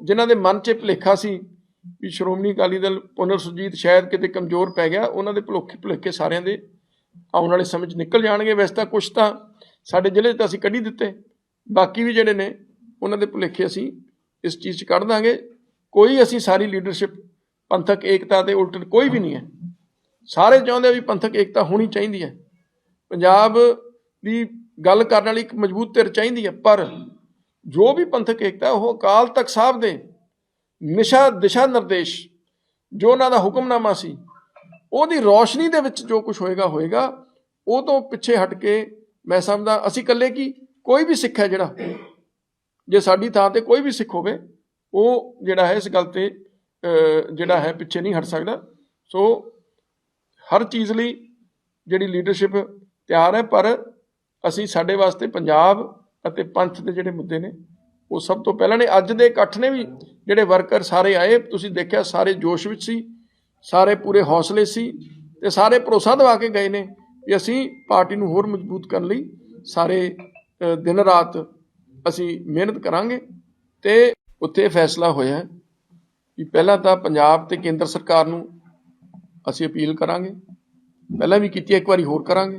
ਜਿਨ੍ਹਾਂ ਦੇ ਮਨ 'ਚ ਭੁਲੇਖਾ ਸੀ ਵੀ ਸ਼੍ਰੋਮਣੀ ਅਕਾਲੀ ਦਲ ਪੁਨਰ ਸੁਰਜੀਤ ਸ਼ਾਇਦ ਕਿਤੇ ਕਮਜ਼ੋਰ ਪੈ ਗਿਆ, ਉਹਨਾਂ ਦੇ ਭੁਲੇਖੇ ਭੁਲੇਖੇ ਸਾਰਿਆਂ ਦੇ ਆਉਣ ਵਾਲੇ ਸਮੇਂ 'ਚ ਨਿਕਲ ਜਾਣਗੇ। ਵੈਸੇ ਤਾਂ ਕੁਝ ਤਾਂ ਸਾਡੇ ਜ਼ਿਲ੍ਹੇ 'ਚ ਤਾਂ ਅਸੀਂ ਕੱਢੀ ਦਿੱਤੇ। ਬਾਕੀ ਵੀ ਜਿਹੜੇ ਨੇ, ਉਹਨਾਂ ਦੇ ਭੁਲੇਖੇ ਅਸੀਂ ਇਸ ਚੀਜ਼ 'ਚ ਕੱਢ ਦਾਂਗੇ। ਕੋਈ ਅਸੀਂ ਸਾਰੀ ਲੀਡਰਸ਼ਿਪ ਪੰਥਕ ਏਕਤਾ ਦੇ ਉਲਟ ਕੋਈ ਵੀ ਨਹੀਂ ਹੈ। ਸਾਰੇ ਚਾਹੁੰਦੇ ਵੀ ਪੰਥਕ ਏਕਤਾ ਹੋਣੀ ਚਾਹੀਦੀ ਹੈ। ਪੰਜਾਬ ਦੀ ਗੱਲ ਕਰਨ ਵਾਲੀ ਇੱਕ ਮਜ਼ਬੂਤ ਧਿਰ ਚਾਹੀਦੀ ਹੈ, ਪਰ ਜੋ ਵੀ ਪੰਥਕ ਏਕਤਾ ਉਹ ਅਕਾਲ ਤਖਤ ਸਾਹਿਬ ਦੇ ਨਿਸ਼ਾ ਦਿਸ਼ਾ ਨਿਰਦੇਸ਼, ਜੋ ਉਹਨਾਂ ਦਾ ਹੁਕਮਨਾਮਾ ਸੀ, ਉਹਦੀ ਰੌਸ਼ਨੀ ਦੇ ਵਿੱਚ ਜੋ ਕੁਝ ਹੋਏਗਾ ਹੋਏਗਾ। ਉਹ ਤੋਂ ਪਿੱਛੇ ਹਟ ਕੇ ਮੈਂ ਸਮਝਦਾ, ਅਸੀਂ ਇਕੱਲੇ ਕੀ? ਕੋਈ ਵੀ ਸਿੱਖ ਹੈ ਜਿਹੜਾ, ਜੇ ਸਾਡੀ ਥਾਂ ਤੇ ਕੋਈ ਵੀ ਸਿੱਖ ਹੋਵੇ, ਉਹ ਜਿਹੜਾ ਹੈ ਇਸ ਗੱਲ ਤੇ ਜਿਹੜਾ ਹੈ ਪਿੱਛੇ ਨਹੀਂ ਹਟ ਸਕਦਾ। ਸੋ ਹਰ ਚੀਜ਼ ਲਈ ਜਿਹੜੀ ਲੀਡਰਸ਼ਿਪ ਤਿਆਰ ਹੈ, ਪਰ ਅਸੀਂ ਸਾਡੇ ਵਾਸਤੇ ਪੰਜਾਬ ਅਤੇ ਪੰਥ ਦੇ ਜਿਹੜੇ ਮੁੱਦੇ ਨੇ, ਉਹ ਸਭ ਤੋਂ ਪਹਿਲਾਂ ਨੇ, ਅੱਜ ਦੇ ਇਕੱਠ ਨੇ ਵੀ ਜਿਹੜੇ ਵਰਕਰ ਸਾਰੇ ਆਏ, ਤੁਸੀਂ ਦੇਖਿਆ ਸਾਰੇ ਜੋਸ਼ ਵਿੱਚ ਸੀ, ਸਾਰੇ ਪੂਰੇ ਹੌਸਲੇ ਸੀ ਤੇ ਸਾਰੇ ਭਰੋਸਾ ਦਿਵਾ ਕੇ ਗਏ ਨੇ ਕਿ ਅਸੀਂ ਪਾਰਟੀ ਨੂੰ ਹੋਰ ਮਜ਼ਬੂਤ ਕਰਨ ਲਈ ਸਾਰੇ ਦਿਨ ਰਾਤ ਅਸੀਂ ਮਿਹਨਤ ਕਰਾਂਗੇ ਤੇ ਉੱਥੇ ਇਹ ਫੈਸਲਾ ਹੋਇਆ ਹੈ ਕਿ ਪਹਿਲਾਂ ਤਾਂ ਪੰਜਾਬ ਤੇ ਕੇਂਦਰ ਸਰਕਾਰ ਨੂੰ ਅਸੀਂ ਅਪੀਲ ਕਰਾਂਗੇ, ਪਹਿਲਾਂ ਵੀ ਕੀਤੀ ਇੱਕ ਵਾਰੀ ਹੋਰ ਕਰਾਂਗੇ।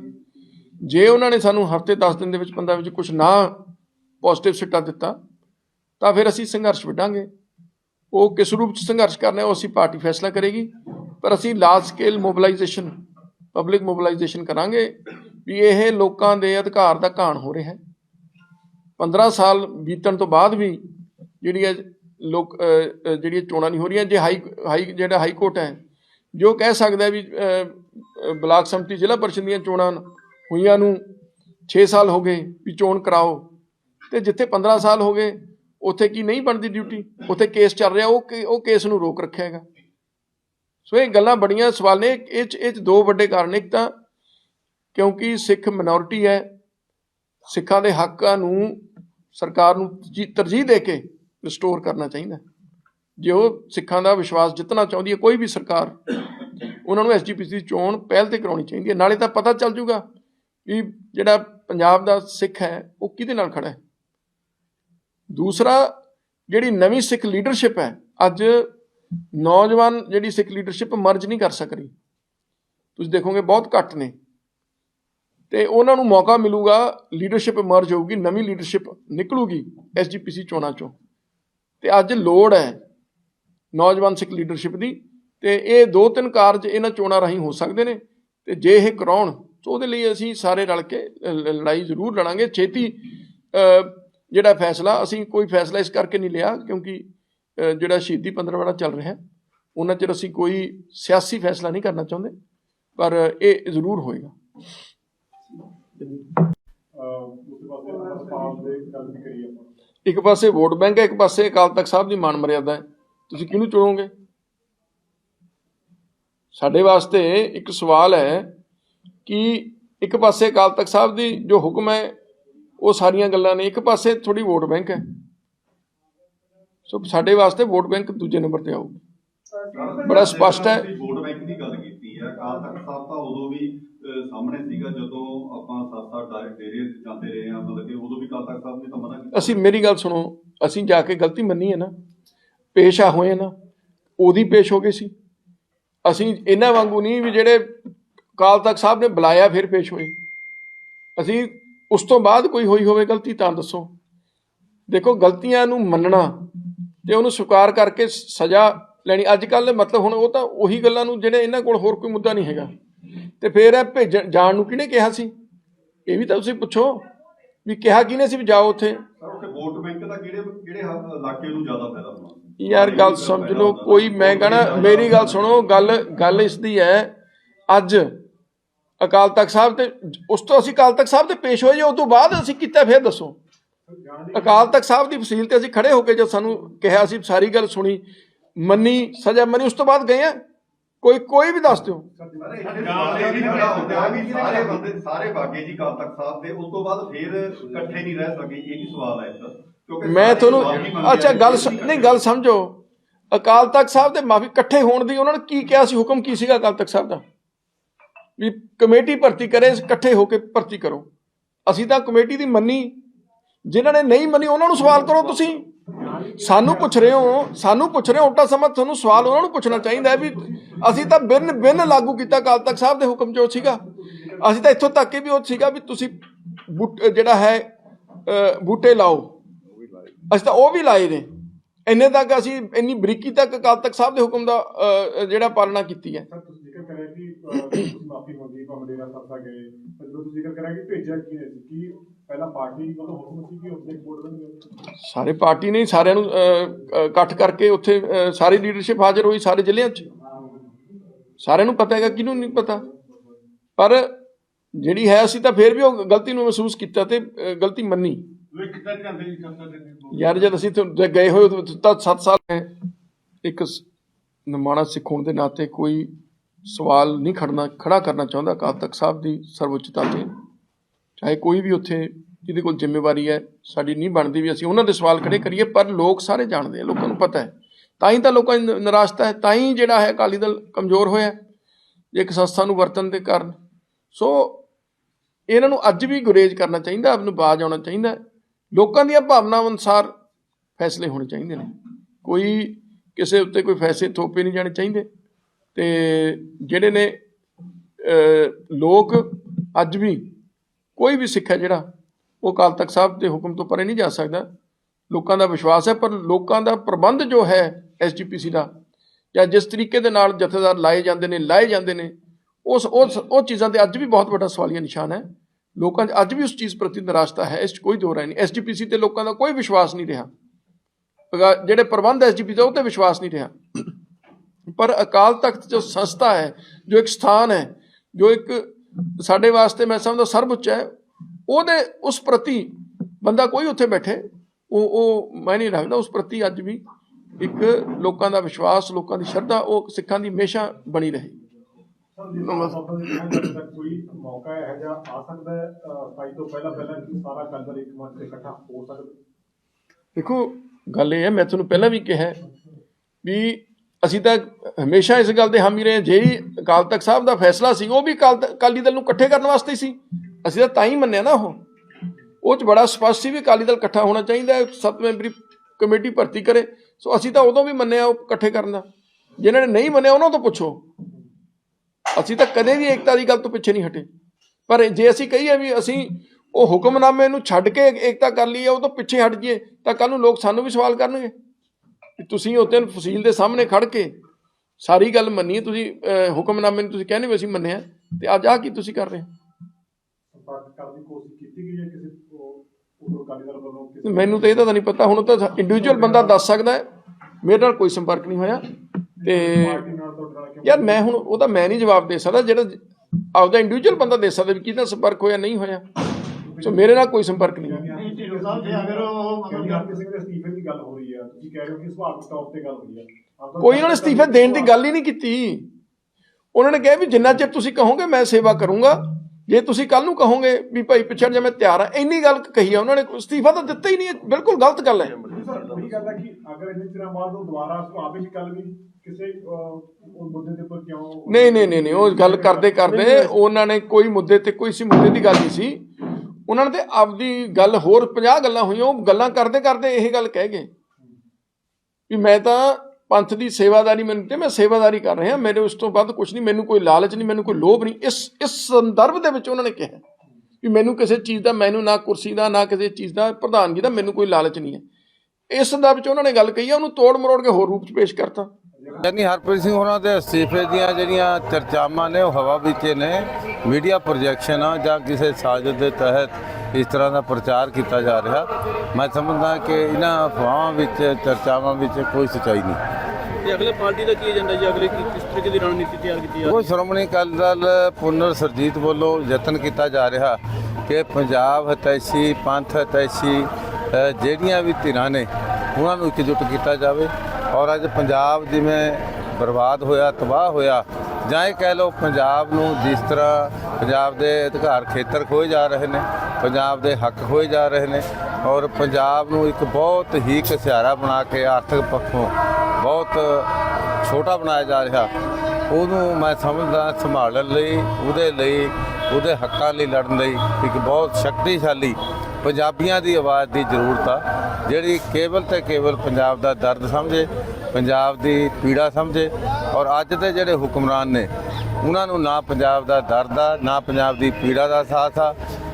ਜੇ ਉਹਨਾਂ ਨੇ ਸਾਨੂੰ ਹਫ਼ਤੇ 10 ਦਿਨ ਦੇ ਵਿੱਚ 15 ਵਿੱਚ ਕੁਝ ਨਾ ਪੋਜ਼ਿਟਿਵ ਸਿੱਟਾ ਦਿੱਤਾ ਤਾਂ ਫਿਰ ਅਸੀਂ ਸੰਘਰਸ਼ ਵਿੱਢਾਂਗੇ। ਉਹ ਕਿਸ ਰੂਪ ਚ ਸੰਘਰਸ਼ ਕਰਨਾ ਹੈ, ਉਹ ਅਸੀਂ ਪਾਰਟੀ ਫੈਸਲਾ ਕਰੇਗੀ ਪਰ ਅਸੀਂ large scale mobilisation public mobilisation ਕਰਾਂਗੇ ਵੀ ਇਹ ਲੋਕਾਂ ਦੇ ਅਧਿਕਾਰ ਦਾ ਘਾਣ ਹੋ ਰਿਹਾ ਹੈ। 15 ਸਾਲ ਬੀਤਣ ਤੋਂ ਬਾਅਦ ਵੀ ਜਿਹੜੀ ਹੈ ਲੋਕ ਜਿਹੜੀਆਂ ਚੋਣਾਂ ਨਹੀਂ ਹੋ ਰਹੀਆਂ ਜੇ ਹਾਈ ਹਾਈ ਜਿਹੜਾ ਹਾਈ ਕੋਰਟ ਹੈ ਜੋ ਕਹਿ ਸਕਦਾ ਵੀ ਬਲਾਕ ਸੰਮਤੀ ਜ਼ਿਲ੍ਹਾ ਪਰਿਸ਼ਦ ਦੀਆਂ ਚੋਣਾਂ ਹੋਈਆਂ ਨੂੰ 6 ਸਾਲ ਹੋ ਗਏ ਵੀ ਚੋਣ ਕਰਾਓ ਤੇ ਜਿੱਥੇ 15 ਸਾਲ ਹੋ ਗਏ, ਉੱਥੇ ਕੀ ਨਹੀਂ ਬਣਦੀ ਡਿਊਟੀ ਉੱਥੇ ਕੇਸ ਚੱਲ ਰਿਹਾ, ਉਹ ਕੇ- ਉਹ ਕੇਸ ਨੂੰ ਰੋਕ ਰੱਖਿਆ ਹੈਗਾ। ਸੋ ਇਹ ਗੱਲਾਂ ਬੜੀਆਂ ਸਵਾਲ ਨੇ, ਇਹ 'ਚ ਇਹ 'ਚ ਦੋ ਵੱਡੇ ਕਾਰਨ ਇੱਕ ਤਾਂ ਕਿਉਂਕਿ ਸਿੱਖ ਮਿਨੋਰਿਟੀ ਹੈ, ਸਿੱਖਾਂ ਦੇ ਹੱਕਾਂ ਨੂੰ ਸਰਕਾਰ ਨੂੰ ਤਰਜੀਹ ਦੇ ਕੇ ਰਿਸਟੋਰ ਕਰਨਾ ਚਾਹੀਦਾ। ਜੇ ਉਹ ਸਿੱਖਾਂ ਦਾ ਵਿਸ਼ਵਾਸ ਜਿੱਤਣਾ ਚਾਹੁੰਦੀ ਹੈ, ਕੋਈ ਵੀ ਸਰਕਾਰ, ਉਹਨਾਂ ਨੂੰ ਐਸਜੀਪੀਸੀ ਦੀ ਚੋਣ ਪਹਿਲ ਤੇ ਕਰਾਉਣੀ ਚਾਹੀਦੀ ਹੈ। ਨਾਲੇ ਤਾਂ ਪਤਾ ਚੱਲ ਜੂਗਾ ਵੀ ਜਿਹੜਾ ਪੰਜਾਬ ਦਾ ਸਿੱਖ ਹੈ, ਉਹ ਕਿਹਦੇ ਨਾਲ ਖੜਾ ਹੈ? ਦੂਸਰਾ, ਜਿਹੜੀ ਨਵੀਂ ਸਿੱਖ ਲੀਡਰਸ਼ਿਪ ਹੈ, ਅੱਜ ਨੌਜਵਾਨ ਜਿਹੜੀ ਸਿੱਖ ਲੀਡਰਸ਼ਿਪ ਮਰਜ ਨਹੀਂ ਕਰ ਸਕ ਰਹੀ ਤੁਸੀਂ ਦੇਖੋਗੇ ਬਹੁਤ ਘੱਟ ਨੇ। ਤੇ ਉਹਨਾਂ ਨੂੰ ਮੌਕਾ ਮਿਲੂਗਾ ਲੀਡਰਸ਼ਿਪ ਮਰਜ ਹੋਊਗੀ, ਨਵੀਂ ਲੀਡਰਸ਼ਿਪ ਨਿਕਲੂਗੀ ਐਸਜੀਪੀਸੀ ਚੋਣਾਂ ਚੋਂ। ਤੇ ਅੱਜ ਲੋੜ ਹੈ ਨੌਜਵਾਨ ਸਿੱਖ ਲੀਡਰਸ਼ਿਪ ਦੀ। ਤੇ ਇਹ ਦੋ ਤਿੰਨ ਕਾਰਜ ਇਹਨਾਂ ਚੋਣਾਂ ਰਾਹੀਂ ਹੋ ਸਕਦੇ ਨੇ। ਤੇ ਜੇ ਇਹ ਕਰਾਉਣ ਤਾਂ ਉਹਦੇ ਲਈ ਅਸੀਂ ਸਾਰੇ ਰਲ ਕੇ ਲੜਾਈ ਜ਼ਰੂਰ ਲੜਾਂਗੇ। ਛੇਤੀ ਜਿਹੜਾ ਫੈਸਲਾ, ਅਸੀਂ ਕੋਈ ਫੈਸਲਾ ਇਸ ਕਰਕੇ ਨਹੀਂ ਲਿਆ ਕਿਉਂਕਿ ਜਿਹੜਾ ਸ਼ਹੀਦੀ ਪੰਦਰਵਾੜਾ ਚੱਲ ਰਿਹਾ, ਉਹਨਾਂ ਚਿਰ ਅਸੀਂ ਕੋਈ ਸਿਆਸੀ ਫੈਸਲਾ ਨਹੀਂ ਕਰਨਾ ਚਾਹੁੰਦੇ, ਪਰ ਇਹ ਜ਼ਰੂਰ ਹੋਏਗਾ। ਇੱਕ ਪਾਸੇ ਵੋਟ ਬੈਂਕ ਹੈ, ਇੱਕ ਪਾਸੇ ਅਕਾਲ ਤਖਤ ਸਾਹਿਬ ਦੀ ਮਾਨ ਮਰਿਆਦਾ ਹੈ। ਤੁਸੀਂ ਕਿਹਨੂੰ ਚੁਣੋਗੇ? ਸਾਡੇ ਵਾਸਤੇ ਇੱਕ ਸਵਾਲ ਹੈ ਕਿ ਇੱਕ ਪਾਸੇ ਅਕਾਲ ਤਖਤ ਸਾਹਿਬ ਦੀ ਜੋ ਹੁਕਮ ਹੈ ਉਹ ਸਾਰੀਆਂ ਗੱਲਾਂ ਨੇ ਇੱਕ ਪਾਸੇ ਥੋੜੀ ਵੋਟ ਬੈਂਕ ਹੈ। ਸੋ ਸਾਡੇ ਵਾਸਤੇ ਵੋਟ ਬੈਂਕ ਦੂਜੇ ਨੰਬਰ ਤੇ ਆਊਗੀ। ਬੜਾ ਸਪਸ਼ਟ ਹੈ। ਵੋਟ ਬੈਂਕ ਦੀ ਗੱਲ ਕੀਤੀ ਹੈ। ਅਕਾਲ ਤਖਤ ਸਾਹਿਬ ਤਾਂ ਉਦੋਂ ਵੀ ਸਾਹਮਣੇ ਸੀਗਾ ਜਦੋਂ ਆਪਾਂ ਸੱਤ ਸੱਤ ਡਾਇਰੈਕਟ ਡੇਰੇ ਜਾਂਦੇ ਰਹੇ ਹਾਂ ਮਤਲਬ ਕਿ ਉਦੋਂ ਵੀ ਅਕਾਲ ਤਖਤ ਸਾਹਿਬ ਨੇ ਤਾਂ ਮਨਾ ਕੀਤਾ। ਅਸੀਂ ਮੇਰੀ ਗੱਲ ਸੁਣੋ ਅਸੀਂ ਜਾ ਕੇ ਗਲਤੀ ਮੰਨੀ ਹੈ ਨਾ ਪੇਸ਼ ਆ ਹੋਏ ਨਾ ਉਹਦੀ ਪੇਸ਼ ਹੋ ਗਏ ਸੀ। ਅਸੀਂ ਇਹਨਾਂ ਵਾਂਗੂ ਨਹੀਂ ਵੀ ਜਿਹੜੇ ਕਾਲ ਤਖਤ ਸਾਹਿਬ ਨੇ ਬੁਲਾਇਆ ਫਿਰ ਪੇਸ਼ ਹੋਏ। ਅਸੀਂ ਉਸ ਤੋਂ ਬਾਅਦ ਕੋਈ ਹੋਈ ਹੋਵੇ ਗਲਤੀ ਤਾਂ ਦੱਸੋ। ਦੇਖੋ ਗਲਤੀਆਂ ਨੂੰ ਮੰਨਣਾ ਤੇ ਉਹਨੂੰ ਸਵੀਕਾਰ ਕਰਕੇ ਸਜ਼ਾ ਲੈਣੀ ਅੱਜ ਕੱਲ ਮਤਲਬ ਹੁਣ ਉਹ ਤਾਂ ਉਹੀ ਗੱਲਾਂ ਨੂੰ ਜਿਹੜੇ ਇਹਨਾਂ ਕੋਲ ਹੋਰ ਕੋਈ ਮੁੱਦਾ ਨਹੀਂ ਹੈਗਾ। ਤੇ ਫਿਰ ਇਹ ਭੇਜਣ ਜਾਣ ਨੂੰ ਕਿਹਨੇ ਕਿਹਾ ਸੀ? ਇਹ ਵੀ ਤਾਂ ਤੁਸੀਂ ਪੁੱਛੋ ਵੀ ਕਿਹਾ ਕਿਹਨੇ ਸੀ ਵੀ ਜਾਓ ਉੱਥੇ? ਵੋਟ ਬੈਂਕ ਦਾ ਕਿਹੜੇ ਕਿਹੜੇ ਇਲਾਕੇ ਨੂੰ ਜ਼ਿਆਦਾ ਫਾਇਦਾ ਹੋਣਾ? ਯਾਰ ਗੱਲ ਸਮਝ ਲਓ ਕੋਈ ਮੈਂ ਕਹਣਾ ਮੇਰੀ ਗੱਲ ਸੁਣੋ ਗੱਲ ਗੱਲ ਇਸ ਦੀ ਹੈ ਅੱਜ ਅਕਾਲ ਤਖਤ ਸਾਹਿਬ ਤੇ ਉਸ ਤੋਂ ਅਸੀਂ ਅਕਾਲ ਤਖਤ ਸਾਹਿਬ ਤੇ ਪੇਸ਼ ਹੋਏ ਜੇ ਉਸ ਤੋਂ ਬਾਅਦ ਅਸੀਂ ਕੀਤਾ ਫਿਰ ਦੱਸੋ। ਅਕਾਲ ਤਖਤ ਸਾਹਿਬ ਦੀ ਫਸੀਲ ਤੇ ਅਸੀਂ ਖੜੇ ਹੋ ਕੇ ਜਦ ਸਾਨੂੰ ਕਿਹਾ ਸੀ ਸਾਰੀ ਗੱਲ ਸੁਣੀ ਮੰਨੀ ਸਜ਼ਾ ਮੰਨੀ ਉਸ ਤੋਂ ਬਾਅਦ ਗਏ ਆ। ਕੋਈ ਕੋਈ ਵੀ ਦੱਸ ਦਿਓ। ਸਾਰੇ ਇੱਥੇ ਵੀ ਖੜਾ ਹੁੰਦਾ ਵੀ ਸਾਰੇ ਬੰਦੇ ਸਾਰੇ ਬਾਗੇ ਜੀ। ਅਕਾਲ ਤਖਤ ਸਾਹਿਬ ਦੇ ਉਸ ਤੋਂ ਬਾਅਦ ਫਿਰ ਇਕੱਠੇ ਨਹੀਂ ਰਹਿ ਸਕੇ ਇਹ ਵੀ ਸਵਾਲ ਹੈ ਇੱਧਰ ਕਿਉਂਕਿ ਮੈਂ ਤੁਹਾਨੂੰ ਅੱਛਾ ਗੱਲ ਨਹੀਂ ਗੱਲ ਸਮਝੋ। ਅਕਾਲ ਤਖਤ ਸਾਹਿਬ ਦੇ ਮਾਫੀ ਇਕੱਠੇ ਹੋਣ ਦੀ ਉਹਨਾਂ ਨੇ ਕੀ ਕਿਹਾ ਸੀ ਹੁਕਮ ਕੀ ਸੀਗਾ ਅਕਾਲ ਤਖਤ ਸਾਹਿਬ ਦਾ? ਵੀ ਕਮੇਟੀ ਭਰਤੀ ਕਰੇ, ਇਕੱਠੇ ਹੋ ਕੇ ਭਰਤੀ ਕਰੋ। ਅਸੀਂ ਤਾਂ ਕਮੇਟੀ ਦੀ ਮੰਨੀ। ਜਿਨ੍ਹਾਂ ਨੇ ਨਹੀਂ ਮੰਨੀ, ਉਹਨਾਂ ਨੂੰ ਸਵਾਲ ਕਰੋ ਤੁਸੀਂ। ਸਾਨੂੰ ਪੁੱਛ ਰਹੇ ਹੋ, ਸਾਨੂੰ ਪੁੱਛ ਰਹੇ ਹੋ, ਉਲਟਾ ਸਮਾਂ ਤੁਹਾਨੂੰ ਸਵਾਲ ਉਹਨਾਂ ਨੂੰ ਪੁੱਛਣਾ ਚਾਹੀਦਾ ਹੈ ਵੀ ਅਸੀਂ ਤਾਂ ਬਿਨ ਬਿਨ ਲਾਗੂ ਕੀਤਾ ਅਕਾਲ ਤਖਤ ਸਾਹਿਬ ਦੇ ਹੁਕਮ ਜੋ ਸੀਗਾ। ਅਸੀਂ ਤਾਂ ਇੱਥੋਂ ਤੱਕ ਕਿ ਵੀ ਉਹ ਸੀਗਾ ਵੀ ਤੁਸੀਂ ਬੂਟ- ਜਿਹੜਾ ਹੈ ਬੂਟੇ ਲਾਓ। ਅਸੀਂ ਤਾਂ ਉਹ ਵੀ ਲਾਏ ਨੇ। ਇੰਨੇ ਤੱਕ ਅਸੀਂ, ਇੰਨੀ ਬਰੀਕੀ ਤੱਕ ਅਕਾਲ ਤਖਤ ਸਾਹਿਬ ਦੇ ਹੁਕਮ ਦਾ ਜਿਹੜਾ ਪਾਲਣਾ ਕੀਤੀ ਹੈ। ਮਾਫੀ ਮੰਗੀ ਡੇਰਾ ਸਰਸਾ ਗਏ। ਪਰ ਜਦੋਂ ਤੁਸੀਂ ਜ਼ਿਕਰ ਕਰਿਆ ਕਿ ਭੇਜਿਆ ਕੀ ਹੈ ਕੀ ਪਹਿਲਾਂ ਪਾਰਟੀ ਵੱਲੋਂ ਹੁਕਮ ਸੀ ਕਿ ਉੱਥੇ ਬੋਰਡ ਬਣਨਗੇ ਸਾਰੇ ਪਾਰਟੀ ਨੇ ਸਾਰਿਆਂ ਨੂੰ ਇਕੱਠ ਕਰਕੇ ਉੱਥੇ ਸਾਰੀ ਲੀਡਰਸ਼ਿਪ ਹਾਜ਼ਰ ਹੋਈ ਸਾਰੇ ਜ਼ਿਲ੍ਹਿਆਂ 'ਚ। ਸਾਰਿਆਂ ਨੂੰ ਪਤਾ ਹੈਗਾ ਕਿਹਨੂੰ ਨਹੀਂ ਪਤਾ। ਪਰ ਜਿਹੜੀ ਹੈ ਅਸੀਂ ਤਾਂ ਫੇਰ ਵੀ ਉਹ ਗਲਤੀ ਨੂੰ ਮਹਿਸੂਸ ਕੀਤਾ ਤੇ ਗਲਤੀ ਮੰਨੀ। ਯਾਰ ਜਦ ਅਸੀਂ ਗਏ ਹੋਏ ਤਾਂ 7 ਸਾਲ ਹੈ ਇੱਕ ਨਿਮਾਣਾ ਸਿੱਖ ਹੋਣ ਦੇ ਨਾਤੇ ਕੋਈ ਸਵਾਲ ਨਹੀਂ ਖੜਨਾ, ਖੜਾ ਕਰਨਾ ਚਾਹੁੰਦਾ ਅਕਾਲ ਤਖਤ ਸਾਹਿਬ ਦੀ ਸਰਵਉੱਚਤਾ ਤੇ। ਚਾਹੇ ਕੋਈ ਵੀ ਉੱਥੇ ਜਿਹਦੇ ਕੋਲ ਜ਼ਿੰਮੇਵਾਰੀ ਹੈ, ਸਾਡੀ ਨਹੀਂ ਬਣਦੀ ਵੀ ਅਸੀਂ ਉਹਨਾਂ ਦੇ ਸਵਾਲ ਖੜੇ ਕਰੀਏ, ਪਰ ਲੋਕ ਸਾਰੇ ਜਾਣਦੇ ਆ, ਲੋਕਾਂ ਨੂੰ ਪਤਾ ਹੈ। ਤਾਂ ਹੀ ਤਾਂ ਲੋਕਾਂ ਦੀ ਨਿਰਾਸ਼ਤਾ ਹੈ, ਤਾਂ ਹੀ ਜਿਹੜਾ ਹੈ ਅਕਾਲੀ ਦਲ ਕਮਜ਼ੋਰ ਹੋਇਆ ਇੱਕ ਸੰਸਥਾ ਨੂੰ ਵਰਤਣ ਦੇ ਕਾਰਨ। ਸੋ ਇਹਨਾਂ ਨੂੰ ਅੱਜ ਵੀ ਗੁਰੇਜ਼ ਕਰਨਾ ਚਾਹੀਦਾ, ਆਪ ਨੂੰ ਬਾਜ ਆਉਣਾ ਚਾਹੀਦਾ ਲੋਕਾਂ ਦੀਆਂ ਭਾਵਨਾਵਾਂ ਅਨੁਸਾਰ ਫੈਸਲੇ ਹੋਣੇ ਚਾਹੀਦੇ ਨੇ। ਕੋਈ ਕਿਸੇ ਉੱਤੇ ਕੋਈ ਫੈਸਲੇ ਥੋਪੇ ਨਹੀਂ ਜਾਣੇ ਚਾਹੀਦੇ। ਤੇ ਜਿਹੜੇ ਨੇ ਲੋਕ ਅੱਜ ਵੀ ਕੋਈ ਵੀ ਸਿੱਖ ਹੈ ਜਿਹੜਾ, ਉਹ ਅਕਾਲ ਤਖਤ ਸਾਹਿਬ ਦੇ ਹੁਕਮ ਤੋਂ ਪਰੇ ਨਹੀਂ ਜਾ ਸਕਦਾ। ਲੋਕਾਂ ਦਾ ਵਿਸ਼ਵਾਸ ਹੈ, ਪਰ ਲੋਕਾਂ ਦਾ ਪ੍ਰਬੰਧ ਜੋ ਹੈ ਐਸਜੀਪੀਸੀ ਦਾ, ਜਾਂ ਜਿਸ ਤਰੀਕੇ ਦੇ ਨਾਲ ਜਥੇਦਾਰ ਲਾਏ ਜਾਂਦੇ ਨੇ, ਲਾਏ ਜਾਂਦੇ ਨੇ, ਉਸ ਉਸ, ਉਹ ਚੀਜ਼ਾਂ ਤੇ ਅੱਜ ਵੀ ਬਹੁਤ ਵੱਡਾ ਸਵਾਲੀਆ ਨਿਸ਼ਾਨ ਹੈ। ਲੋਕਾਂ 'ਚ ਅੱਜ ਵੀ ਉਸ ਚੀਜ਼ ਪ੍ਰਤੀ ਨਿਰਾਸ਼ਤਾ ਹੈ, ਇਸ 'ਚ ਕੋਈ ਦੋ ਰਾਏ ਨਹੀਂ। ਐਸਜੀਪੀਸੀ ਤੇ ਲੋਕਾਂ ਦਾ ਕੋਈ ਵਿਸ਼ਵਾਸ ਨਹੀਂ ਰਿਹਾ। ਅਗਾ- ਜਿਹੜੇ ਪ੍ਰਬੰਧ ਐਸਜੀਪੀ ਦਾ, ਉਹ ਤੇ ਵਿਸ਼ਵਾਸ ਨਹੀਂ ਰਿਹਾ। ਪਰ ਅਕਾਲ ਤਖਤ ਜੋ ਸੰਸਥਾ ਹੈ ਜੋ ਇੱਕ ਸਥਾਨ ਹੈ ਜੋ ਇੱਕ ਸਾਡੇ ਵਾਸਤੇ ਮੈਂ ਸਮਝਦਾ ਸਰਵਉੱਚ ਹੈ ਉਹਦੇ ਉਸ ਪ੍ਰਤੀ ਬੰਦਾ ਕੋਈ ਉੱਥੇ ਬੈਠੇ ਉਹ ਉਹ ਮੈਂ ਨਹੀਂ ਰੱਖਦਾ ਉਸ ਪ੍ਰਤੀ ਅੱਜ ਵੀ ਇੱਕ ਲੋਕਾਂ ਦਾ ਵਿਸ਼ਵਾਸ ਲੋਕਾਂ ਦੀ ਸ਼ਰਧਾ ਉਹ ਸਿੱਖਾਂ ਦੀ ਹਮੇਸ਼ਾ ਬਣੀ ਰਹੇ। ਕੋਈ ਮੌਕਾ ਹੈ ਜਾਂ ਆ ਸਕਦਾ ਹੈ ਫਾਈਟ ਤੋਂ ਪਹਿਲਾਂ ਪਹਿਲਾਂ ਕਿ ਸਾਰਾ ਕਲਰ ਇੱਕ ਮੰਚ ਤੇ ਇਕੱਠਾ ਹੋ ਸਕਦਾ ਦੇਖੋ ਗੱਲ ਇਹ ਹੈ ਮੈਂ ਤੁਹਾਨੂੰ ਪਹਿਲਾਂ ਵੀ ਕਿਹਾ ਵੀ ਅਸੀਂ ਤਾਂ ਹਮੇਸ਼ਾ ਇਸ ਗੱਲ ਦੇ ਹਾਮੀ ਰਹੇ ਹਾਂ, ਜਿਹੜੀ ਅਕਾਲ ਤਖਤ ਸਾਹਿਬ ਦਾ ਫੈਸਲਾ ਸੀ ਉਹ ਵੀ ਅਕਾਲ ਅਕਾਲੀ ਦਲ ਨੂੰ ਇਕੱਠੇ ਕਰਨ ਵਾਸਤੇ ਸੀ। ਅਸੀਂ ਤਾਂ ਤਾਂ ਹੀ ਮੰਨਿਆ ਨਾ ਉਹ। ਉਹ ਚ ਬੜਾ ਸਪਸ਼ਟ ਸੀ ਵੀ ਅਕਾਲੀ ਦਲ ਇਕੱਠਾ ਹੋਣਾ ਚਾਹੀਦਾ ਹੈ ਸੱਤ ਮੈਂਬਰੀ ਕਮੇਟੀ ਭਰਤੀ ਕਰੇ। ਸੋ ਅਸੀਂ ਤਾਂ ਉਦੋਂ ਵੀ ਮੰਨਿਆ ਉਹ ਇਕੱਠੇ ਕਰਨ ਦਾ। ਜਿਨ੍ਹਾਂ ਨੇ ਨਹੀਂ ਮੰਨਿਆ ਉਹਨਾਂ ਤੋਂ ਪੁੱਛੋ। ਅਸੀਂ ਤਾਂ ਕਦੇ ਵੀ ਏਕਤਾ ਦੀ ਗੱਲ ਤੋਂ ਪਿੱਛੇ ਨਹੀਂ ਹਟੇ। ਪਰ ਜੇ ਅਸੀਂ ਕਹੀਏ ਵੀ ਅਸੀਂ ਉਹ ਹੁਕਮਨਾਮੇ ਨੂੰ ਛੱਡ ਕੇ ਏਕਤਾ ਕਰ ਲਈਏ ਉਹ ਤੋਂ ਪਿੱਛੇ ਹਟ ਜਾਈਏ ਤਾਂ ਕੱਲ ਨੂੰ ਲੋਕ ਸਾਨੂੰ ਵੀ ਸਵਾਲ ਕਰਨਗੇ। ਕਿ ਤੁਸੀਂ ਉੱਤੇ ਫਸੀਲ ਦੇ ਸਾਹਮਣੇ ਖੜ ਕੇ ਸਾਰੀ ਗੱਲ ਮੰਨੀ ਹੈ, ਤੁਸੀਂ ਹੁਕਮਨਾਮੇ ਨੂੰ ਤੁਸੀਂ ਕਹਿੰਦੇ ਵੀ ਅਸੀਂ ਮੰਨਿਆ ਤੇ ਅੱਜ ਆ ਕੀ ਤੁਸੀਂ ਕਰ ਰਹੇ ਹੋ? ਹੈ ਮੈਨੂੰ ਤਾਂ ਇਹਦਾ ਤਾਂ ਨਹੀਂ ਪਤਾ ਹੁਣ ਤਾਂ ਇੰਡੀਵਿਜੂਅਲ ਬੰਦਾ ਦੱਸ ਸਕਦਾ ਹੈ ਮੇਰੇ ਨਾਲ ਕੋਈ ਸੰਪਰਕ ਨਹੀਂ ਹੋਇਆ ਤੇ ਯਾਰ ਮੈਂ ਹੁਣ ਉਹਦਾ ਮੈਂ ਨਹੀਂ ਜਵਾਬ ਦੇ ਸਕਦਾ ਜਿਹੜਾ ਆਪਦਾ ਇੰਡੀਵਿਜੂਅਲ ਬੰਦਾ ਦੇ ਸਕਦਾ ਵੀ ਕਿਹਦਾ ਸੰਪਰਕ ਹੋਇਆ ਨਹੀਂ ਹੋਇਆ। ਸੋ ਮੇਰੇ ਨਾਲ ਕੋਈ ਸੰਪਰਕ ਨਹੀਂ। ਨਹੀਂ ਢਿੱਲੋਂ ਸਾਹਿਬ ਜੇ ਅਗਰ ਉਹ ਮਤਲਬ ਸਿੰਘ ਦੇ ਅਸਤੀਫੇ ਦੀ ਗੱਲ ਹੋ ਰਹੀ ਹੈ ਤੁਸੀਂ ਕਹਿ ਰਹੇ ਹੋ ਕਿ ਸੁਭਾਅ ਤੌਰ ਤੇ ਗੱਲ ਹੋਈ ਹੈ ਕੋਈ ਉਹਨਾਂ ਨੇ ਅਸਤੀਫਾ ਦੇਣ ਦੀ ਗੱਲ ਹੀ ਨਹੀਂ ਕੀਤੀ। ਉਹਨਾਂ ਨੇ ਕਿਹਾ ਵੀ ਜਿੰਨਾ ਚਿਰ ਤੁਸੀਂ ਕਹੋਗੇ ਮੈਂ ਸੇਵਾ ਕਰੂੰਗਾ। ਜੇ ਤੁਸੀਂ ਕੱਲ ਨੂੰ ਕਹੋਗੇ ਵੀ ਭਾਈ ਪਿੱਛੜ ਜਾ ਮੈਂ ਤਿਆਰ ਹਾਂ ਇੰਨੀ ਗੱਲ ਕਹੀ ਆ ਉਹਨਾਂ ਨੇ ਅਸਤੀਫਾ ਤਾਂ ਦਿੱਤਾ ਹੀ ਨਹੀਂ ਬਿਲਕੁਲ ਗਲਤ ਗੱਲ ਹੈ। ਸਰ ਉਹੀ ਗੱਲ ਹੈ ਕਿ ਅਗਰ ਇੰਨੇ ਚਿਰਾਂ ਬਾਅਦ ਉਹ ਦੁਬਾਰਾ ਸੁਭਾਵਿਕ ਗੱਲ ਵੀ ਕਿਸੇ ਅਹ, ਉਹ ਮੁੱਦੇ ਦੇ ਉੱਪਰ ਕਿਉਂ ਨਹੀਂ ਨਹੀਂ ਨਹੀਂ ਨਹੀਂ ਉਹ ਗੱਲ ਕਰਦੇ ਕਰਦੇ ਉਹਨਾਂ ਨੇ ਕੋਈ ਮੁੱਦੇ ਤੇ ਕੋਈ ਸੀ ਮੁੱਦੇ ਦੀ ਗੱਲ ਨਹੀਂ ਸੀ। ਉਹਨਾਂ ਨੇ ਤੇ ਆਪਦੀ ਗੱਲ ਹੋਰ 50 ਗੱਲਾਂ ਹੋਈਆਂ, ਉਹ ਗੱਲਾਂ ਕਰਦੇ ਕਰਦੇ ਇਹ ਗੱਲ ਕਹਿ ਗਏ ਵੀ ਮੈਂ ਤਾਂ ਪੰਥ ਦੀ ਸੇਵਾਦਾਰੀ ਮੈਨੂੰ ਤੇ ਮੈਂ ਸੇਵਾਦਾਰੀ ਕਰ ਰਿਹਾ, ਮੇਰੇ ਉਸ ਤੋਂ ਵੱਧ ਕੁਝ ਨਹੀਂ, ਮੈਨੂੰ ਕੋਈ ਲਾਲਚ ਨਹੀਂ, ਮੈਨੂੰ ਕੋਈ ਲੋਭ ਨਹੀਂ। ਇਸ ਇਸ ਸੰਦਰਭ ਦੇ ਵਿੱਚ ਉਹਨਾਂ ਨੇ ਕਿਹਾ ਵੀ ਮੈਨੂੰ ਕਿਸੇ ਚੀਜ਼ ਦਾ, ਮੈਨੂੰ ਨਾ ਕੁਰਸੀ ਦਾ, ਨਾ ਕਿਸੇ ਚੀਜ਼ ਦਾ, ਪ੍ਰਧਾਨਗੀ ਦਾ ਮੈਨੂੰ ਕੋਈ ਲਾਲਚ ਨਹੀਂ ਹੈ। ਇਸ ਸੰਦਰਭ ਵਿੱਚ ਉਹਨਾਂ ਨੇ ਗੱਲ ਕਹੀ ਹੈ ਉਹਨੂੰ ਤੋੜ ਮਰੋੜ ਕੇ ਹੋਰ ਰੂਪ 'ਚ ਪੇਸ਼ ਕਰਤਾ। ਯਾਨੀ ਹਰਪ੍ਰੀਤ ਸਿੰਘ ਹੋਰਾਂ ਦੇ ਅਸਤੀਫੇ ਦੀਆਂ ਜਿਹੜੀਆਂ ਚਰਚਾਵਾਂ ਨੇ ਉਹ ਹਵਾ ਵਿੱਚ ਨੇ ਮੀਡੀਆ ਪ੍ਰੋਜੈਕਸ਼ਨ ਆ ਜਾਂ ਕਿਸੇ ਸਾਜ਼ਿਸ਼ ਦੇ ਤਹਿਤ ਇਸ ਤਰ੍ਹਾਂ ਦਾ ਪ੍ਰਚਾਰ ਕੀਤਾ ਜਾ ਰਿਹਾ। ਮੈਂ ਸਮਝਦਾ ਕਿ ਇਹਨਾਂ ਅਫਵਾਹਾਂ ਵਿੱਚ ਚਰਚਾਵਾਂ ਵਿੱਚ ਕੋਈ ਸੱਚਾਈ ਨਹੀਂ। ਤੇ ਅਗਲੇ ਪਾਰਟੀ ਦਾ ਕੀ ਏਜੰਡਾ ਜੀ? ਅਗਲੇ ਕਿਸ ਤਰੀਕੇ ਦੀ ਰਣਨੀਤੀ ਤਿਆਰ ਕੀਤੀ ਜਾ ਉਹ ਸ਼੍ਰੋਮਣੀ ਅਕਾਲੀ ਦਲ ਪੁਨਰ ਸਰਜੀਤ ਵੱਲੋਂ ਯਤਨ ਕੀਤਾ ਜਾ ਰਿਹਾ ਕਿ ਪੰਜਾਬ ਹਤੈਸ਼ੀ ਪੰਥ ਹਤੈਸ਼ੀ ਜਿਹੜੀਆਂ ਵੀ ਧਿਰਾਂ ਨੇ ਉਹਨਾਂ ਨੂੰ ਇਕਜੁੱਟ ਕੀਤਾ ਜਾਵੇ। ਔਰ ਅੱਜ ਪੰਜਾਬ ਜਿਵੇਂ ਬਰਬਾਦ ਹੋਇਆ, ਤਬਾਹ ਹੋਇਆ, ਜਾਂ ਇਹ ਕਹਿ ਲਓ ਪੰਜਾਬ ਨੂੰ ਜਿਸ ਤਰ੍ਹਾਂ ਪੰਜਾਬ ਦੇ ਅਧਿਕਾਰ ਖੇਤਰ ਖੋਏ ਜਾ ਰਹੇ ਨੇ, ਪੰਜਾਬ ਦੇ ਹੱਕ ਖੋਏ ਜਾ ਰਹੇ ਨੇ, ਔਰ ਪੰਜਾਬ ਨੂੰ ਇੱਕ ਬਹੁਤ ਹੀ ਘਸਿਆਰਾ ਬਣਾ ਕੇ ਆਰਥਿਕ ਪੱਖੋਂ ਬਹੁਤ ਛੋਟਾ ਬਣਾਇਆ ਜਾ ਰਿਹਾ, ਉਹਨੂੰ ਮੈਂ ਸਮਝਦਾ ਸੰਭਾਲਣ ਲਈ, ਉਹਦੇ ਲਈ, ਉਹਦੇ ਹੱਕਾਂ ਲਈ ਲੜਨ ਲਈ ਇੱਕ ਬਹੁਤ ਸ਼ਕਤੀਸ਼ਾਲੀ ਪੰਜਾਬੀਆਂ ਦੀ ਆਵਾਜ਼ ਦੀ ਜ਼ਰੂਰਤ ਆ। ਜਿਹੜੀ ਕੇਵਲ ਤੇ ਕੇਵਲ ਪੰਜਾਬ ਦਾ ਦਰਦ ਸਮਝੇ, ਪੰਜਾਬ ਦੀ ਪੀੜਾ ਸਮਝੇ ਔਰ ਅੱਜ ਦੇ ਜਿਹੜੇ ਹੁਕਮਰਾਨ ਨੇ, ਉਹਨਾਂ ਨੂੰ ਨਾ ਪੰਜਾਬ ਦਾ ਦਰਦ ਆ, ਨਾ ਪੰਜਾਬ ਦੀ ਪੀੜਾ ਦਾ ਸਾਥ ਆ,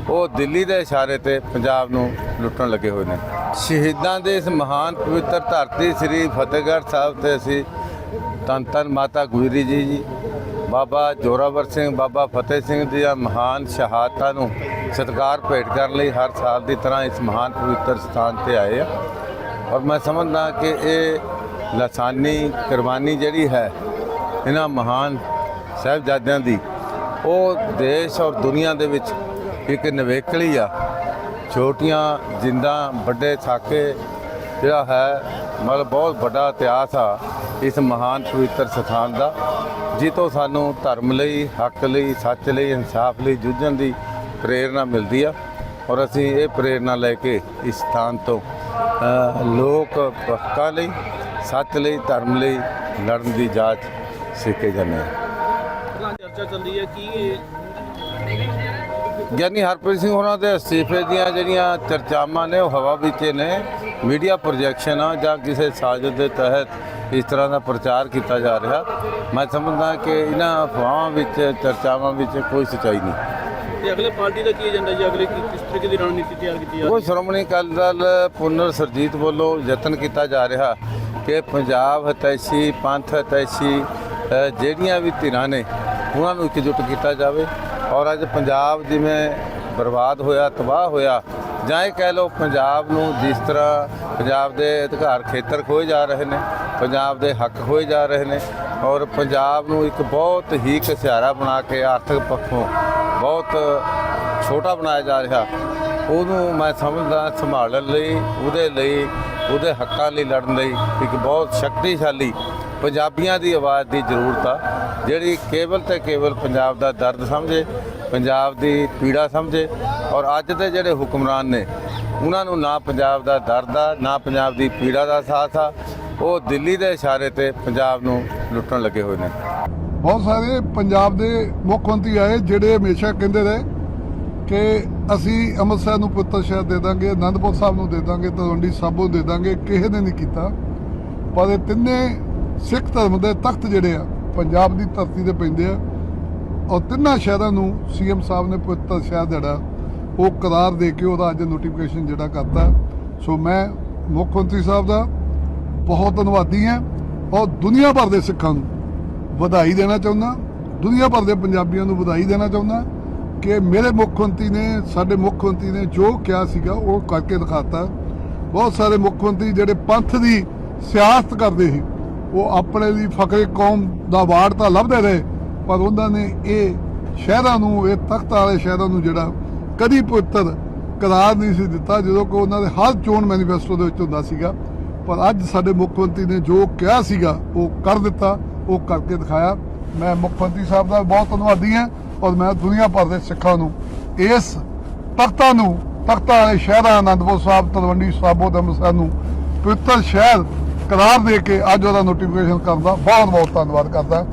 ਉਹ ਦਿੱਲੀ ਦੇ ਇਸ਼ਾਰੇ ਤੇ ਪੰਜਾਬ ਨੂੰ ਲੁੱਟਣ ਲੱਗੇ ਹੋਏ ਨੇ। ਸ਼ਹੀਦਾਂ ਦੇ ਇਸ ਮਹਾਨ ਪਵਿੱਤਰ ਧਰਤੀ ਸ੍ਰੀ ਫਤਿਹਗੜ੍ਹ ਸਾਹਿਬ ਤੇ ਅਸੀਂ ਧੰਨ ਧੰਨ ਮਾਤਾ ਗੁਜਰੀ ਜੀ ਜੀ ਬਾਬਾ ਜੋਰਾਵਰ ਸਿੰਘ, ਬਾਬਾ ਫਤਿਹ ਸਿੰਘ ਦੀਆਂ ਮਹਾਨ ਸ਼ਹਾਦਤਾਂ ਨੂੰ ਸਤਿਕਾਰ ਭੇਟ ਕਰਨ ਲਈ ਹਰ ਸਾਲ ਦੀ ਤਰ੍ਹਾਂ ਇਸ ਮਹਾਨ ਪਵਿੱਤਰ ਸਥਾਨ ਤੇ ਆਏ ਆ। ਔਰ ਮੈਂ ਸਮਝਦਾ ਕਿ ਇਹ ਲਸਾਨੀ, ਕੁਰਬਾਨੀ ਜਿਹੜੀ ਹੈ, ਇਹਨਾਂ ਮਹਾਨ ਸਾਹਿਬਜ਼ਾਦਿਆਂ ਦੀ, ਉਹ ਦੇਸ਼ ਔਰ ਦੁਨੀਆ ਦੇ ਵਿੱਚ ਇੱਕ ਨਿਵੇਕਲੀ ਆ। ਛੋਟੀਆਂ ਜਿੰਦਾਂ, ਵੱਡੇ ਸਾਕੇ ਜਿਹੜਾ ਹੈ, ਮਤਲਬ ਬਹੁਤ ਵੱਡਾ ਇਤਿਹਾਸ ਆ ਇਸ ਮਹਾਨ ਪਵਿੱਤਰ ਸਥਾਨ ਦਾ। ਜਿੱਤੋਂ ਸਾਨੂੰ ਧਰਮ ਲਈ ਹੱਕ ਲਈ ਸੱਚ ਲਈ ਇਨਸਾਫ ਲਈ ਜੂਝਣ ਦੀ ਪ੍ਰੇਰਣਾ ਮਿਲਦੀ ਆ। ਔਰ ਅਸੀਂ ਇਹ ਪ੍ਰੇਰਣਾ ਲੈ ਕੇ ਇਸ ਸਥਾਨ ਤੋਂ ਲੋਕ ਹੱਕਾਂ ਲਈ ਸੱਚ ਲਈ ਧਰਮ ਲਈ ਲੜਨ ਦੀ ਜਾਚ ਸਿੱਖੇ ਜਾਂਦੇ ਹਾਂ ਪਹਿਲਾਂ ਚਰਚਾ ਚੱਲਦੀ ਹੈ ਕਿ ਗਿਆਨੀ ਹਰਪ੍ਰੀਤ ਸਿੰਘ ਹੋਰਾਂ ਦੇ ਅਸਤੀਫੇ ਦੀਆਂ ਜਿਹੜੀਆਂ ਚਰਚਾਵਾਂ ਨੇ ਉਹ ਹਵਾ ਵਿੱਚ ਨੇ ਮੀਡੀਆ ਪ੍ਰੋਜੈਕਸ਼ਨ ਆ ਜਾਂ ਕਿਸੇ ਸਾਜ਼ਿਸ਼ ਦੇ ਤਹਿਤ ਇਸ ਤਰ੍ਹਾਂ ਦਾ ਪ੍ਰਚਾਰ ਕੀਤਾ ਜਾ ਰਿਹਾ। ਮੈਂ ਸਮਝਦਾ ਕਿ ਇਹਨਾਂ ਅਫਵਾਹਾਂ ਵਿੱਚ ਚਰਚਾਵਾਂ ਵਿੱਚ ਕੋਈ ਸੱਚਾਈ ਨਹੀਂ। ਤੇ ਅਗਲੇ ਪਾਰਟੀ ਦਾ ਕੀ ਏਜੰਡਾ ਜੀ? ਅਗਲੇ ਕਿਸ ਤਰੀਕੇ ਦੀ ਰਣਨੀਤੀ ਤਿਆਰ ਕੀਤੀ ਜਾ ਉਹ ਰਹੀ ਹੈ? ਸ਼੍ਰੋਮਣੀ ਅਕਾਲੀ ਦਲ ਪੁਨਰ ਸਰਜੀਤ ਵੱਲੋਂ ਯਤਨ ਕੀਤਾ ਜਾ ਰਿਹਾ ਕਿ ਪੰਜਾਬ ਹਤੈਸ਼ੀ ਪੰਥ ਹਤੈਸ਼ੀ ਜਿਹੜੀਆਂ ਵੀ ਧਿਰਾਂ ਨੇ ਉਹਨਾਂ ਨੂੰ ਇਕਜੁੱਟ ਕੀਤਾ ਜਾਵੇ। ਔਰ ਅੱਜ ਪੰਜਾਬ ਜਿਵੇਂ ਬਰਬਾਦ ਹੋਇਆ ਤਬਾਹ ਹੋਇਆ ਜਾਂ ਇਹ ਕਹਿ ਲਓ ਪੰਜਾਬ ਨੂੰ ਜਿਸ ਤਰ੍ਹਾਂ ਪੰਜਾਬ ਦੇ ਅਧਿਕਾਰ ਖੇਤਰ ਖੋਏ ਜਾ ਰਹੇ ਨੇ ਪੰਜਾਬ ਦੇ ਹੱਕ ਖੋਏ ਜਾ ਰਹੇ ਨੇ ਔਰ ਪੰਜਾਬ ਨੂੰ ਇੱਕ ਬਹੁਤ ਹੀ ਘਸਿਆਰਾ ਬਣਾ ਕੇ ਆਰਥਿਕ ਪੱਖੋਂ ਬਹੁਤ ਛੋਟਾ ਬਣਾਇਆ ਜਾ ਰਿਹਾ, ਉਹਨੂੰ ਮੈਂ ਸਮਝਦਾ, ਸੰਭਾਲਣ ਲਈ, ਉਹਦੇ ਲਈ, ਉਹਦੇ ਹੱਕਾਂ ਲਈ ਲੜਨ ਲਈ ਇੱਕ ਬਹੁਤ ਸ਼ਕਤੀਸ਼ਾਲੀ ਪੰਜਾਬੀਆਂ ਦੀ ਆਵਾਜ਼ ਦੀ ਜ਼ਰੂਰਤ ਆ, ਜਿਹੜੀ ਕੇਵਲ ਤੇ ਕੇਵਲ ਪੰਜਾਬ ਦਾ ਦਰਦ ਸਮਝੇ, ਪੰਜਾਬ ਦੀ ਪੀੜਾ ਸਮਝੇ ਔਰ ਅੱਜ ਦੇ ਜਿਹੜੇ ਹੁਕਮਰਾਨ ਨੇ, ਉਹਨਾਂ ਨੂੰ ਨਾ ਪੰਜਾਬ ਦਾ ਦਰਦ ਆ, ਨਾ ਪੰਜਾਬ ਦੀ ਪੀੜਾ ਦਾ ਸਾਥ ਆ ਉਹ ਦਿੱਲੀ ਦੇ ਇਸ਼ਾਰੇ ਤੇ ਪੰਜਾਬ ਨੂੰ ਲੁੱਟਣ ਲੱਗੇ ਹੋਏ ਨੇ। ਬਹੁਤ ਸਾਰੇ ਪੰਜਾਬ ਦੇ ਮੁੱਖ ਮੰਤਰੀ ਆਏ, ਜਿਹੜੇ ਹਮੇਸ਼ਾ ਕਹਿੰਦੇ ਰਹੇ ਕਿ ਅਸੀਂ ਅੰਮ੍ਰਿਤਸਰ ਨੂੰ ਪੁੱਤਰ ਸ਼ਹਿਰ ਦੇ ਦਾਂਗੇ, ਅਨੰਦਪੁਰ ਸਾਹਿਬ ਨੂੰ ਦੇ ਦਾਂਗੇ, ਤਲਵੰਡੀ ਸਾਬੋ ਨੂੰ ਦੇ ਦਾਂਗੇ, ਕਿਸੇ ਨੇ ਨਹੀਂ ਕੀਤਾ। ਪਰ ਇਹ ਤਿੰਨੇ ਸਿੱਖ ਧਰਮ ਦੇ ਤਖਤ ਜਿਹੜੇ ਆ, ਪੰਜਾਬ ਦੀ ਧਰਤੀ ਤੇ ਪੈਂਦੇ ਆ। ਔਰ ਤਿੰਨਾਂ ਸ਼ਹਿਰਾਂ ਨੂੰ ਸੀਐਮ ਸਾਹਿਬ ਨੇ ਪੁੱਤਰ ਸ਼ਹਿਰ ਜਿਹੜਾ, ਉਹ ਕਰਾਰ ਦੇ ਕੇ ਉਹਦਾ ਅੱਜ ਨੋਟੀਫਿਕੇਸ਼ਨ ਜਿਹੜਾ ਕਰਤਾ। ਸੋ ਮੈਂ ਮੁੱਖ ਮੰਤਰੀ ਸਾਹਿਬ ਦਾ ਬਹੁਤ ਧੰਨਵਾਦੀ ਹਾਂ ਔਰ ਦੁਨੀਆ ਭਰ ਦੇ ਸਿੱਖਾਂ ਨੂੰ ਵਧਾਈ ਦੇਣਾ ਚਾਹੁੰਦਾ, ਦੁਨੀਆ ਭਰ ਦੇ ਪੰਜਾਬੀਆਂ ਨੂੰ ਵਧਾਈ ਦੇਣਾ ਚਾਹੁੰਦਾ ਕਿ ਮੇਰੇ ਮੁੱਖ ਮੰਤਰੀ ਨੇ, ਸਾਡੇ ਮੁੱਖ ਮੰਤਰੀ ਨੇ ਜੋ ਕਿਹਾ ਸੀਗਾ, ਉਹ ਕਰਕੇ ਦਿਖਾਤਾ। ਬਹੁਤ ਸਾਰੇ ਮੁੱਖ ਮੰਤਰੀ ਜਿਹੜੇ ਪੰਥ ਦੀ ਸਿਆਸਤ ਕਰਦੇ ਸੀ, ਉਹ ਆਪਣੇ ਲਈ ਫਕਰੇ ਕੌਮ ਦਾ ਵਾਰਡ ਤਾਂ ਲੱਭਦੇ ਰਹੇ, ਪਰ ਉਹਨਾਂ ਨੇ ਇਹ ਸ਼ਹਿਰਾਂ ਨੂੰ, ਇਹ ਤਖਤ ਵਾਲੇ ਸ਼ਹਿਰਾਂ ਨੂੰ ਜਿਹੜਾ ਕਦੀ ਪੁੱਤਰ ਕਰਾਰ ਨਹੀਂ ਸੀ ਦਿੱਤਾ, ਜਦੋਂ ਕਿ ਉਹਨਾਂ ਦੇ ਹਰ ਚੋਣ ਮੈਨੀਫੈਸਟੋ ਦੇ ਵਿੱਚ ਹੁੰਦਾ ਸੀਗਾ। ਪਰ ਅੱਜ ਸਾਡੇ ਮੁੱਖ ਮੰਤਰੀ ਨੇ ਜੋ ਕਿਹਾ ਸੀਗਾ, ਉਹ ਕਰ ਦਿੱਤਾ, ਉਹ ਕਰਕੇ ਦਿਖਾਇਆ। ਮੈਂ ਮੁੱਖ ਮੰਤਰੀ ਸਾਹਿਬ ਦਾ ਬਹੁਤ ਧੰਨਵਾਦੀ ਹਾਂ ਔਰ ਮੈਂ ਦੁਨੀਆ ਭਰ ਦੇ ਸਿੱਖਾਂ ਨੂੰ ਇਸ ਤਖਤਾਂ ਨੂੰ, ਤਖਤਾਂ ਵਾਲੇ ਸ਼ਹਿਰਾਂ ਆਨੰਦਪੁਰ ਸਾਹਿਬ, ਤਲਵੰਡੀ ਸਾਬੋ ਤੇ ਅੰਮ੍ਰਿਤਸਰ ਨੂੰ ਪਵਿੱਤਰ ਸ਼ਹਿਰ ਕਰਾਰ ਦੇ ਕੇ ਅੱਜ ਉਹਦਾ ਨੋਟੀਫਿਕੇਸ਼ਨ ਕਰਨ ਦਾ ਬਹੁਤ ਬਹੁਤ ਧੰਨਵਾਦ ਕਰਦਾ।